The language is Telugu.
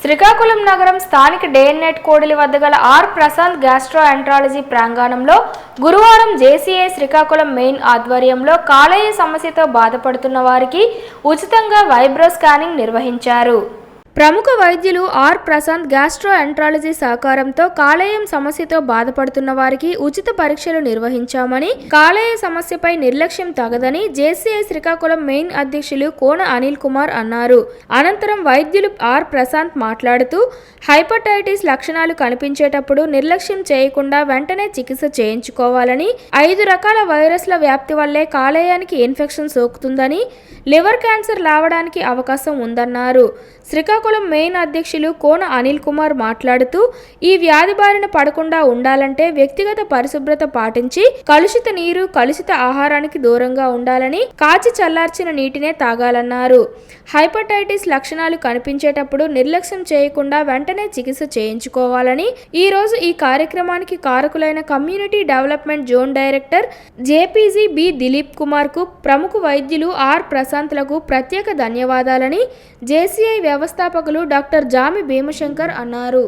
శ్రీకాకుళం నగరం స్థానిక డేఎన్ఎట్ కోడిలి వద్ద గల ఆర్ ప్రశాంత్ గ్యాస్ట్రో ఎంట్రాలజీ ప్రాంగణంలో గురువారం జేసీఏ శ్రీకాకుళం మెయిన్ ఆధ్వర్యంలో కాలేయ సమస్యతో బాధపడుతున్న వారికి ఉచితంగా వైబ్రో స్కానింగ్ నిర్వహించారు. ప్రముఖ వైద్యులు ఆర్ ప్రశాంత్ గ్యాస్ట్రో ఎంట్రాలజీ సహకారంతో కాలేయం సమస్యతో బాధపడుతున్న వారికి ఉచిత పరీక్షలు నిర్వహించామని కాలేయ సమస్యపై నిర్లక్ష్యం తగదని జేసీఐ శ్రీకాకుళం మెయిన్ అధ్యక్షులు కోన అనిల్ కుమార్ అన్నారు. అనంతరం వైద్యులు ఆర్ ప్రశాంత్ మాట్లాడుతూ హైపటైటిస్ లక్షణాలు కనిపించేటప్పుడు నిర్లక్ష్యం చేయకుండా వెంటనే చికిత్స చేయించుకోవాలని ఐదు రకాల వైరస్ల వ్యాప్తి వల్లే కాలేయానికి ఇన్ఫెక్షన్ సోకుతుందని లివర్ క్యాన్సర్ లావడానికి అవకాశం ఉందన్నారు. శ్రీకాకుళం మెయిన్ అధ్యక్షులు కోన అనిల్ కుమార్ మాట్లాడుతూ ఈ వ్యాధి బారిన పడకుండా ఉండాలంటే వ్యక్తిగత పరిశుభ్రత పాటించి కలుషిత నీరు కలుషిత ఆహారానికి దూరంగా ఉండాలని కాచి చల్లార్చిన నీటినే తాగాలన్నారు. హైపటైటిస్ లక్షణాలు కనిపించేటప్పుడు నిర్లక్ష్యం చేయకుండా వెంటనే చికిత్స చేయించుకోవాలని ఈ రోజు ఈ కార్యక్రమానికి కారకులైన community development zone director JPG B Dilip కుమార్కు ప్రముఖ వైద్యులు ఆర్ ప్రశాంత్లకు ప్రత్యేక ధన్యవాదాలని జేసీఐ అధ్యాపకులు డాక్టర్ జామి భీమశంకర్ అన్నారు.